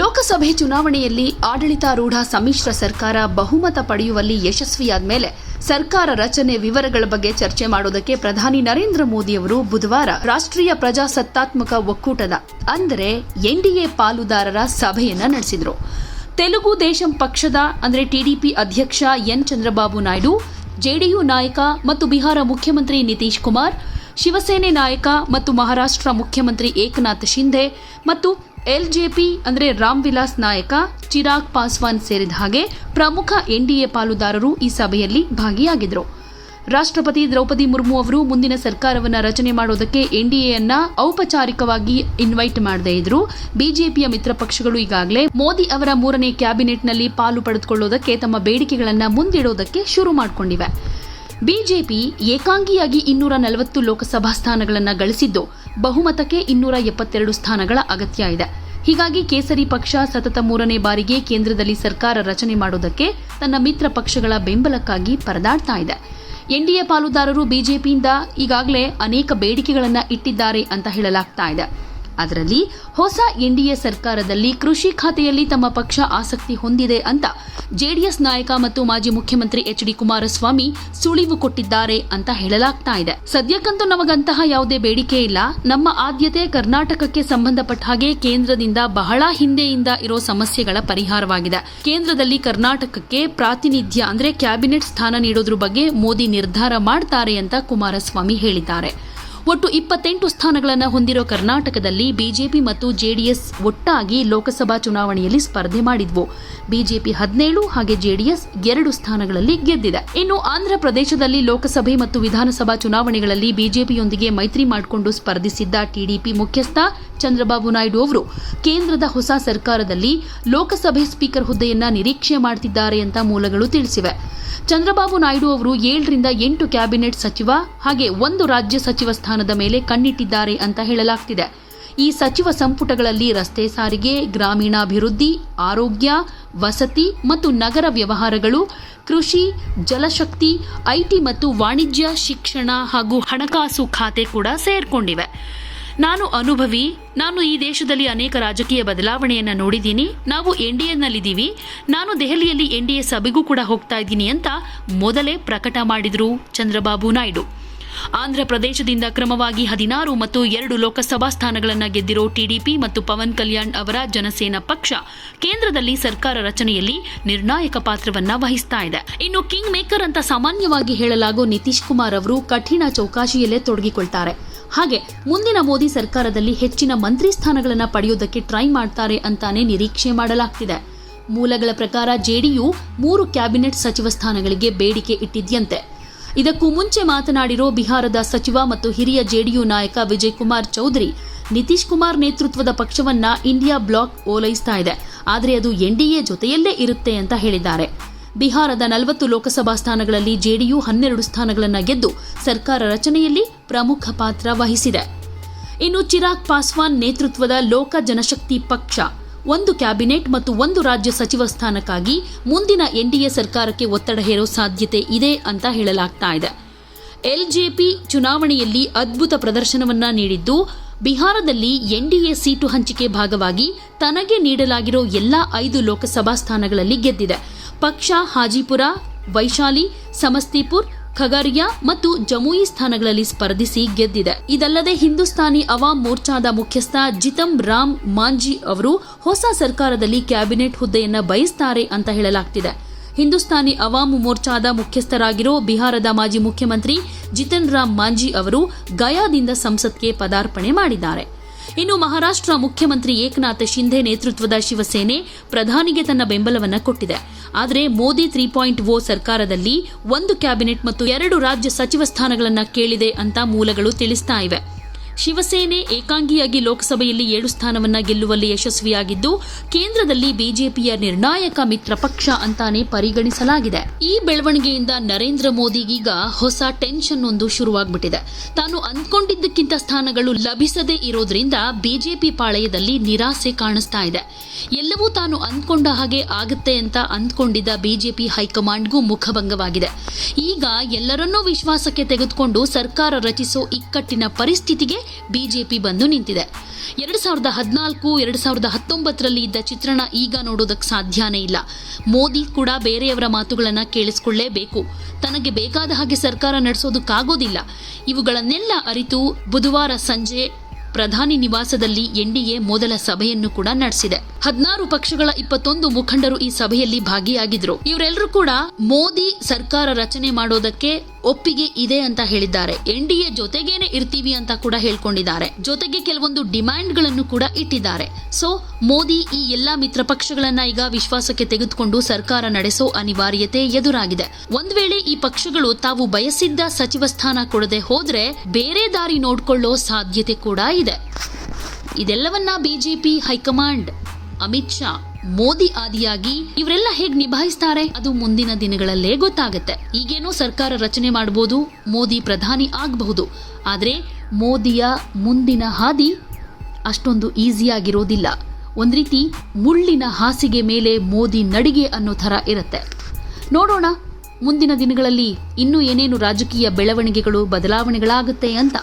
ಲೋಕಸಭೆ ಚುನಾವಣೆಯಲ್ಲಿ ಆಡಳಿತಾರೂಢ ಸಮ್ಮಿಶ್ರ ಸರ್ಕಾರ ಬಹುಮತ ಪಡೆಯುವಲ್ಲಿ ಯಶಸ್ವಿಯಾದ ಮೇಲೆ ಸರ್ಕಾರ ರಚನೆ ವಿವರಗಳ ಬಗ್ಗೆ ಚರ್ಚೆ ಮಾಡೋದಕ್ಕೆ ಪ್ರಧಾನಿ ನರೇಂದ್ರ ಮೋದಿ ಅವರು ಬುಧವಾರ ರಾಷ್ಟ್ರೀಯ ಪ್ರಜಾಸತ್ತಾತ್ಮಕ ಒಕ್ಕೂಟದ, ಅಂದರೆ ಎನ್ಡಿಎ ಪಾಲುದಾರರ ಸಭೆಯನ್ನ ನಡೆಸಿದರು. ತೆಲುಗು ದೇಶಂ ಪಕ್ಷದ, ಅಂದರೆ ಟಿಡಿಪಿ ಅಧ್ಯಕ್ಷ ಎನ್ ಚಂದ್ರಬಾಬು ನಾಯ್ಡು ಜೆಡಿಯು ನಾಯಕ ಮತ್ತು ಬಿಹಾರ ಮುಖ್ಯಮಂತ್ರಿ ನಿತೀಶ್ ಕುಮಾರ್, ಶಿವಸೇನೆ ನಾಯಕ ಮತ್ತು ಮಹಾರಾಷ್ಟ್ರ ಮುಖ್ಯಮಂತ್ರಿ ಏಕನಾಥ್ ಶಿಂಧೆ ಮತ್ತು ಎಲ್ಜೆಪಿ ಅಂದರೆ ರಾಮ್ ವಿಲಾಸ್ ನಾಯಕ, ಚಿರಾಗ್ ಪಾಸ್ವಾನ್ ಸೇರಿದ ಹಾಗೆ ಪ್ರಮುಖ ಎನ್ಡಿಎ ಪಾಲುದಾರರು ಈ ಸಭೆಯಲ್ಲಿ ಭಾಗಿಯಾಗಿದ್ದರು ರಾಷ್ಟ್ರಪತಿ ದ್ರೌಪದಿ ಮುರ್ಮು ಅವರು ಮುಂದಿನ ಸರ್ಕಾರವನ್ನು ರಚನೆ ಮಾಡೋದಕ್ಕೆ ಎನ್ಡಿಎಯನ್ನ ಔಪಚಾರಿಕವಾಗಿ ಇನ್ವೈಟ್ ಮಾಡದೇ ಇದ್ರು. ಬಿಜೆಪಿಯ ಮಿತ್ರ ಪಕ್ಷಗಳು ಈಗಾಗಲೇ ಮೋದಿ ಅವರ ಮೂರನೇ ಕ್ಯಾಬಿನೆಟ್ನಲ್ಲಿ ಪಾಲು ಪಡೆದುಕೊಳ್ಳೋದಕ್ಕೆ ತಮ್ಮ ಬೇಡಿಕೆಗಳನ್ನು ಮುಂದಿಡೋದಕ್ಕೆ ಶುರು ಮಾಡಿಕೊಂಡಿವೆ. ಬಿಜೆಪಿ ಏಕಾಂಗಿಯಾಗಿ ಇನ್ನೂರ ನಲವತ್ತು ಲೋಕಸಭಾ ಸ್ಥಾನಗಳನ್ನು ಗಳಿಸಿದ್ದು, ಬಹುಮತಕ್ಕೆ ಇನ್ನೂರ ಎಪ್ಪತ್ತೆರಡು ಸ್ಥಾನಗಳ ಅಗತ್ಯ ಇದೆ. ಹೀಗಾಗಿ ಕೇಸರಿ ಪಕ್ಷ ಸತತ ಮೂರನೇ ಬಾರಿಗೆ ಕೇಂದ್ರದಲ್ಲಿ ಸರ್ಕಾರ ರಚನೆ ಮಾಡುವುದಕ್ಕೆ ತನ್ನ ಮಿತ್ರ ಪಕ್ಷಗಳ ಬೆಂಬಲಕ್ಕಾಗಿ ಪರದಾಡ್ತಾ ಇದೆ. ಎನ್ಡಿಎ ಪಾಲುದಾರರು ಬಿಜೆಪಿಯಿಂದ ಈಗಾಗಲೇ ಅನೇಕ ಬೇಡಿಕೆಗಳನ್ನು ಇಟ್ಟಿದ್ದಾರೆ ಅಂತ ಹೇಳಲಾಗ್ತಾ ಇದೆ. ಅದರಲ್ಲಿ ಹೊಸ ಎನ್ಡಿಎ ಸರ್ಕಾರದಲ್ಲಿ ಕೃಷಿ ಖಾತೆಯಲ್ಲಿ ತಮ್ಮ ಪಕ್ಷ ಆಸಕ್ತಿ ಹೊಂದಿದೆ ಅಂತ ಜೆಡಿಎಸ್ ನಾಯಕ ಮತ್ತು ಮಾಜಿ ಮುಖ್ಯಮಂತ್ರಿ ಎಚ್ ಡಿ ಕುಮಾರಸ್ವಾಮಿ ಸುಳಿವು ಕೊಟ್ಟಿದ್ದಾರೆ ಅಂತ ಹೇಳಲಾಗ್ತಾ ಇದೆ. ಸದ್ಯಕ್ಕಂತೂ ನಮಗಂತಹ ಯಾವುದೇ ಬೇಡಿಕೆ ಇಲ್ಲ. ನಮ್ಮ ಆದ್ಯತೆ ಕರ್ನಾಟಕಕ್ಕೆ ಸಂಬಂಧಪಟ್ಟ ಹಾಗೆ ಕೇಂದ್ರದಿಂದ ಬಹಳ ಹಿಂದೆಯಿಂದ ಇರೋ ಸಮಸ್ಯೆಗಳ ಪರಿಹಾರವಾಗಿದೆ. ಕೇಂದ್ರದಲ್ಲಿ ಕರ್ನಾಟಕಕ್ಕೆ ಪ್ರಾತಿನಿಧ್ಯ ಅಂದ್ರೆ ಕ್ಯಾಬಿನೆಟ್ ಸ್ಥಾನ ನೀಡೋದ್ರ ಬಗ್ಗೆ ಮೋದಿ ನಿರ್ಧಾರ ಮಾಡ್ತಾರೆ ಅಂತ ಕುಮಾರಸ್ವಾಮಿ ಹೇಳಿದ್ದಾರೆ. ಒಟ್ಟು ಇಪ್ಪತ್ತೆಂಟು ಸ್ಥಾನಗಳನ್ನು ಹೊಂದಿರೋ ಕರ್ನಾಟಕದಲ್ಲಿ ಬಿಜೆಪಿ ಮತ್ತು ಜೆಡಿಎಸ್ ಒಟ್ಟಾಗಿ ಲೋಕಸಭಾ ಚುನಾವಣೆಯಲ್ಲಿ ಸ್ಪರ್ಧೆ ಮಾಡಿದ್ವು. ಬಿಜೆಪಿ ಹದಿನೇಳು ಹಾಗೆ ಜೆಡಿಎಸ್ ಎರಡು ಸ್ಥಾನಗಳಲ್ಲಿ ಗೆದ್ದಿದೆ. ಇನ್ನು ಆಂಧ್ರ ಪ್ರದೇಶದಲ್ಲಿ ಲೋಕಸಭೆ ಮತ್ತು ವಿಧಾನಸಭಾ ಚುನಾವಣೆಗಳಲ್ಲಿ ಬಿಜೆಪಿಯೊಂದಿಗೆ ಮೈತ್ರಿ ಮಾಡಿಕೊಂಡು ಸ್ಪರ್ಧಿಸಿದ್ದ ಟಿಡಿಪಿ ಮುಖ್ಯಸ್ಥ ಚಂದ್ರಬಾಬು ನಾಯ್ಡು ಅವರು ಕೇಂದ್ರದ ಹೊಸ ಸರ್ಕಾರದಲ್ಲಿ ಲೋಕಸಭೆ ಸ್ಪೀಕರ್ ಹುದ್ದೆಯನ್ನ ನಿರೀಕ್ಷೆ ಮಾಡ್ತಿದ್ದಾರೆ ಅಂತ ಮೂಲಗಳು ತಿಳಿಸಿವೆ. ಚಂದ್ರಬಾಬು ನಾಯ್ಡು ಅವರು ಏಳರಿಂದ ಎಂಟು ಕ್ಯಾಬಿನೆಟ್ ಸಚಿವ ಹಾಗೆ ಒಂದು ರಾಜ್ಯ ಸಚಿವ ಸ್ಥಾನದ ಮೇಲೆ ಕಣ್ಣಿಟ್ಟಿದ್ದಾರೆ ಅಂತ ಹೇಳಲಾಗ್ತಿದೆ. ಈ ಸಚಿವ ಸಂಪುಟಗಳಲ್ಲಿ ರಸ್ತೆ ಸಾರಿಗೆ, ಗ್ರಾಮೀಣಾಭಿವೃದ್ಧಿ, ಆರೋಗ್ಯ, ವಸತಿ ಮತ್ತು ನಗರ ವ್ಯವಹಾರಗಳು, ಕೃಷಿ, ಜಲಶಕ್ತಿ, ಐಟಿ ಮತ್ತು ವಾಣಿಜ್ಯ, ಶಿಕ್ಷಣ ಹಾಗೂ ಹಣಕಾಸು ಖಾತೆ ಕೂಡ ಸೇರ್ಕೊಂಡಿವೆ. ನಾನು ಅನುಭವಿ, ನಾನು ಈ ದೇಶದಲ್ಲಿ ಅನೇಕ ರಾಜಕೀಯ ಬದಲಾವಣೆಯನ್ನು ನೋಡಿದ್ದೀನಿ. ನಾವು ಎನ್ ಡಿ ಎನಲ್ಲಿದ್ದೀವಿ. ನಾನು ದೆಹಲಿಯಲ್ಲಿ ಎನ್ ಡಿ ಎ ಸಭೆಗೂ ಕೂಡ ಹೋಗ್ತಾ ಇದ್ದೀನಿ ಅಂತ ಮೊದಲೇ ಪ್ರಕಟ ಮಾಡಿದರು ಚಂದ್ರಬಾಬು ನಾಯ್ಡು. ಆಂಧ್ರ ಪ್ರದೇಶದಿಂದ ಕ್ರಮವಾಗಿ ಹದಿನಾರು ಮತ್ತು ಎರಡು ಲೋಕಸಭಾ ಸ್ಥಾನಗಳನ್ನು ಗೆದ್ದಿರೋ ಟಿಡಿಪಿ ಮತ್ತು ಪವನ್ ಕಲ್ಯಾಣ್ ಅವರ ಜನಸೇನಾ ಪಕ್ಷ ಕೇಂದ್ರದಲ್ಲಿ ಸರ್ಕಾರ ರಚನೆಯಲ್ಲಿ ನಿರ್ಣಾಯಕ ಪಾತ್ರವನ್ನ ವಹಿಸ್ತಾ ಇದೆ. ಇನ್ನು ಕಿಂಗ್ ಮೇಕರ್ ಅಂತ ಸಾಮಾನ್ಯವಾಗಿ ಹೇಳಲಾಗೋ ನಿತೀಶ್ ಕುಮಾರ್ ಅವರು ಕಠಿಣ ಚೌಕಾಶಿಯಲ್ಲೇ ತೊಡಗಿಕೊಳ್ತಾರೆ. ಹಾಗೆ ಮುಂದಿನ ಮೋದಿ ಸರ್ಕಾರದಲ್ಲಿ ಹೆಚ್ಚಿನ ಮಂತ್ರಿ ಸ್ಥಾನಗಳನ್ನು ಪಡೆಯೋದಕ್ಕೆ ಟ್ರೈ ಮಾಡ್ತಾರೆ ಅಂತಾನೆ ನಿರೀಕ್ಷೆ ಮಾಡಲಾಗ್ತಿದೆ. ಮೂಲಗಳ ಪ್ರಕಾರ ಜೆಡಿಯು ಮೂರು ಕ್ಯಾಬಿನೆಟ್ ಸಚಿವ ಸ್ಥಾನಗಳಿಗೆ ಬೇಡಿಕೆ ಇಟ್ಟಿದ್ಯಂತೆ. ಇದಕ್ಕೂ ಮುಂಚೆ ಮಾತನಾಡಿರೋ ಬಿಹಾರದ ಸಚಿವ ಮತ್ತು ಹಿರಿಯ ಜೆಡಿಯು ನಾಯಕ ವಿಜಯ್ ಕುಮಾರ್ ಚೌಧರಿ, ನಿತೀಶ್ ಕುಮಾರ್ ನೇತೃತ್ವದ ಪಕ್ಷವನ್ನ ಇಂಡಿಯಾ ಬ್ಲಾಕ್ ಓಲೈಸ್ತಾ ಇದೆ. ಆದರೆ ಅದು ಎನ್ಡಿಎ ಜೊತೆಯಲ್ಲೇ ಇರುತ್ತೆ ಅಂತ ಹೇಳಿದ್ದಾರೆ. ಬಿಹಾರದ ನಲವತ್ತು ಲೋಕಸಭಾ ಸ್ಥಾನಗಳಲ್ಲಿ ಜೆಡಿಯು ಹನ್ನೆರಡು ಸ್ಥಾನಗಳನ್ನು ಗೆದ್ದು ಸರ್ಕಾರ ರಚನೆಯಲ್ಲಿ ಪ್ರಮುಖ ಪಾತ್ರ ವಹಿಸಿದೆ. ಇನ್ನು ಚಿರಾಗ್ ಪಾಸ್ವಾನ್ ನೇತೃತ್ವದ ಲೋಕ ಜನಶಕ್ತಿ ಪಕ್ಷ ಒಂದು ಕ್ಯಾಬಿನೆಟ್ ಮತ್ತು ಒಂದು ರಾಜ್ಯ ಸಚಿವ ಸ್ಥಾನಕ್ಕಾಗಿ ಮುಂದಿನ ಎನ್ಡಿಎ ಸರ್ಕಾರಕ್ಕೆ ಒತ್ತಡ ಹೇರೋ ಸಾಧ್ಯತೆ ಇದೆ ಅಂತ ಹೇಳಲಾಗ್ತಾ ಇದೆ. ಎಲ್ಜೆಪಿ ಚುನಾವಣೆಯಲ್ಲಿ ಅದ್ಭುತ ಪ್ರದರ್ಶನವನ್ನ ನೀಡಿದ್ದು, ಬಿಹಾರದಲ್ಲಿ ಎನ್ಡಿಎ ಸೀಟು ಹಂಚಿಕೆ ಭಾಗವಾಗಿ ತನಗೆ ನೀಡಲಾಗಿರೋ ಎಲ್ಲಾ ಐದು ಲೋಕಸಭಾ ಸ್ಥಾನಗಳಲ್ಲಿ ಗೆದ್ದಿದೆ. ಪಕ್ಷ ಹಾಜಿಪುರ, ವೈಶಾಲಿ, ಸಮಸ್ತಿಪುರ್ ಖಗರಿಯಾ ಮತ್ತು ಜಮುಯಿ ಸ್ಥಾನಗಳಲ್ಲಿ ಸ್ಪರ್ಧಿಸಿ ಗೆದ್ದಿದೆ. ಇದಲ್ಲದೆ ಹಿಂದೂಸ್ತಾನಿ ಅವಾಮ್ ಮೋರ್ಚಾದ ಮುಖ್ಯಸ್ಥ ಜಿತಂ ರಾಮ್ ಮಾಂಜಿ ಅವರು ಹೊಸ ಸರ್ಕಾರದಲ್ಲಿ ಕ್ಯಾಬಿನೆಟ್ ಹುದ್ದೆಯನ್ನು ಬಯಸ್ತಾರೆ ಅಂತ ಹೇಳಲಾಗ್ತಿದೆ. ಹಿಂದೂಸ್ತಾನಿ ಅವಾಮ್ ಮೋರ್ಚಾದ ಮುಖ್ಯಸ್ಥರಾಗಿರೋ ಬಿಹಾರದ ಮಾಜಿ ಮುಖ್ಯಮಂತ್ರಿ ಜಿತನ್ ರಾಮ್ ಮಾಂಜಿ ಅವರು ಗಯಾದಿಂದ ಸಂಸತ್ಗೆ ಪದಾರ್ಪಣೆ ಮಾಡಿದ್ದಾರೆ. ಇನ್ನು ಮಹಾರಾಷ್ಟ್ರ ಮುಖ್ಯಮಂತ್ರಿ ಏಕನಾಥ್ ಶಿಂಧೆ ನೇತೃತ್ವದ ಶಿವಸೇನೆ ಪ್ರಧಾನಿಗೆ ತನ್ನ ಬೆಂಬಲವನ್ನು ಕೊಟ್ಟಿದೆ. ಆದರೆ ಮೋದಿ ತ್ರೀ ಪಾಯಿಂಟ್ ಓ ಸರ್ಕಾರದಲ್ಲಿ ಒಂದು ಕ್ಯಾಬಿನೆಟ್ ಮತ್ತು ಎರಡು ರಾಜ್ಯ ಸಚಿವ ಸ್ಥಾನಗಳನ್ನು ಕೇಳಿದೆ ಅಂತ ಮೂಲಗಳು ತಿಳಿಸ್ತಾ ಇವೆ. ಶಿವಸೇನೆ ಏಕಾಂಗಿಯಾಗಿ ಲೋಕಸಭೆಯಲ್ಲಿ ಏಳು ಸ್ಥಾನವನ್ನು ಗೆಲ್ಲುವಲ್ಲಿ ಯಶಸ್ವಿಯಾಗಿದ್ದು, ಕೇಂದ್ರದಲ್ಲಿ ಬಿಜೆಪಿಯ ನಿರ್ಣಾಯಕ ಮಿತ್ರ ಪಕ್ಷ ಅಂತಾನೆ ಪರಿಗಣಿಸಲಾಗಿದೆ. ಈ ಬೆಳವಣಿಗೆಯಿಂದ ನರೇಂದ್ರ ಮೋದಿಗೀಗ ಹೊಸ ಟೆನ್ಷನ್ ಒಂದು ಶುರುವಾಗ್ಬಿಟ್ಟಿದೆ. ತಾನು ಅಂದ್ಕೊಂಡಿದ್ದಕ್ಕಿಂತ ಸ್ಥಾನಗಳು ಲಭಿಸದೇ ಇರೋದ್ರಿಂದ ಬಿಜೆಪಿ ಪಾಳಯದಲ್ಲಿ ನಿರಾಸೆ ಕಾಣಿಸ್ತಾ ಇದೆ. ಎಲ್ಲವೂ ತಾನು ಅಂದ್ಕೊಂಡ ಹಾಗೆ ಆಗುತ್ತೆ ಅಂತ ಅಂದ್ಕೊಂಡಿದ್ದ ಬಿಜೆಪಿ ಹೈಕಮಾಂಡ್ಗೂ ಮುಖಭಂಗವಾಗಿದೆ. ಈಗ ಎಲ್ಲರನ್ನೂ ವಿಶ್ವಾಸಕ್ಕೆ ತೆಗೆದುಕೊಂಡು ಸರ್ಕಾರ ರಚಿಸೋ ಇಕ್ಕಟ್ಟಿನ ಪರಿಸ್ಥಿತಿಗೆ ಬಿಜೆಪಿ ಬಂದು ನಿಂತಿದೆ. ಎರಡು ಸಾವಿರದ ಹದಿನಾಲ್ಕು, ಎರಡು ಸಾವಿರದ ಹತ್ತೊಂಬತ್ತರಲ್ಲಿ ಇದ್ದ ಚಿತ್ರಣ ಈಗ ನೋಡೋದಕ್ಕೆ ಸಾಧ್ಯನೇ ಇಲ್ಲ. ಮೋದಿ ಕೂಡ ಬೇರೆಯವರ ಮಾತುಗಳನ್ನ ಕೇಳಿಸ್ಕೊಳ್ಳೇಬೇಕು. ತನಗೆ ಬೇಕಾದ ಹಾಗೆ ಸರ್ಕಾರ ನಡೆಸೋದಕ್ಕಾಗೋದಿಲ್ಲ. ಇವುಗಳನ್ನೆಲ್ಲ ಅರಿತು ಬುಧವಾರ ಸಂಜೆ ಪ್ರಧಾನಿ ನಿವಾಸದಲ್ಲಿ ಎನ್ಡಿಎ ಮೊದಲ ಸಭೆಯನ್ನು ಕೂಡ ನಡೆಸಿದೆ. ಹದಿನಾರು ಪಕ್ಷಗಳ ಇಪ್ಪತ್ತೊಂದು ಮುಖಂಡರು ಈ ಸಭೆಯಲ್ಲಿ ಭಾಗಿಯಾಗಿದ್ರು. ಇವರೆಲ್ಲರೂ ಕೂಡ ಮೋದಿ ಸರ್ಕಾರ ರಚನೆ ಮಾಡೋದಕ್ಕೆ ಒಪ್ಪಿಗೆ ಇದೆ ಅಂತ ಹೇಳಿದ್ದಾರೆ. ಎನ್ ಡಿ ಎ ಜೊತೆಗೇನೆ ಇರ್ತೀವಿ ಅಂತ ಕೂಡ ಹೇಳ್ಕೊಂಡಿದ್ದಾರೆ. ಜೊತೆಗೆ ಕೆಲವೊಂದು ಡಿಮ್ಯಾಂಡ್ಗಳನ್ನು ಕೂಡ ಇಟ್ಟಿದ್ದಾರೆ. ಸೊ, ಮೋದಿ ಈ ಎಲ್ಲಾ ಮಿತ್ರ ಪಕ್ಷಗಳನ್ನ ಈಗ ವಿಶ್ವಾಸಕ್ಕೆ ತೆಗೆದುಕೊಂಡು ಸರ್ಕಾರ ನಡೆಸೋ ಅನಿವಾರ್ಯತೆ ಎದುರಾಗಿದೆ. ಒಂದ್ ವೇಳೆ ಈ ಪಕ್ಷಗಳು ತಾವು ಬಯಸಿದ್ದ ಸಚಿವ ಸ್ಥಾನ ಕೊಡದೆ ಹೋದ್ರೆ ಬೇರೆ ದಾರಿ ನೋಡ್ಕೊಳ್ಳೋ ಸಾಧ್ಯತೆ ಕೂಡ ಇದೆ. ಇದೆಲ್ಲವನ್ನ BJP high command, Amit Shah Modi ಆದಿಯಾಗಿ ಇವರೆಲ್ಲ ಹೇಗ್ ನಿಭಾಯಿಸ್ತಾರೆ, ಅದು ಮುಂದಿನ ದಿನಗಳಲ್ಲೇ ಗೊತ್ತಾಗುತ್ತೆ. ಈಗೇನೋ ಸರ್ಕಾರ ರಚನೆ ಮಾಡಬಹುದು ಮೋದಿ ಪ್ರಧಾನಿ ಆಗಬಹುದು. ಆದ್ರೆ ಮೋದಿಯ ಮುಂದಿನ ಹಾದಿ ಅಷ್ಟೊಂದು ಈಸಿಯಾಗಿರೋದಿಲ್ಲ ಒಂದ್ ರೀತಿ ಮುಳ್ಳಿನ ಹಾಸಿಗೆ ಮೇಲೆ ಮೋದಿ ನಡಿಗೆ ಅನ್ನೋ ಥರ ಇರುತ್ತೆ. ನೋಡೋಣ, ಮುಂದಿನ ದಿನಗಳಲ್ಲಿ ಇನ್ನೂ ಏನೇನು ರಾಜಕೀಯ ಬೆಳವಣಿಗೆಗಳು, ಬದಲಾವಣೆಗಳಾಗುತ್ತೆ ಅಂತ.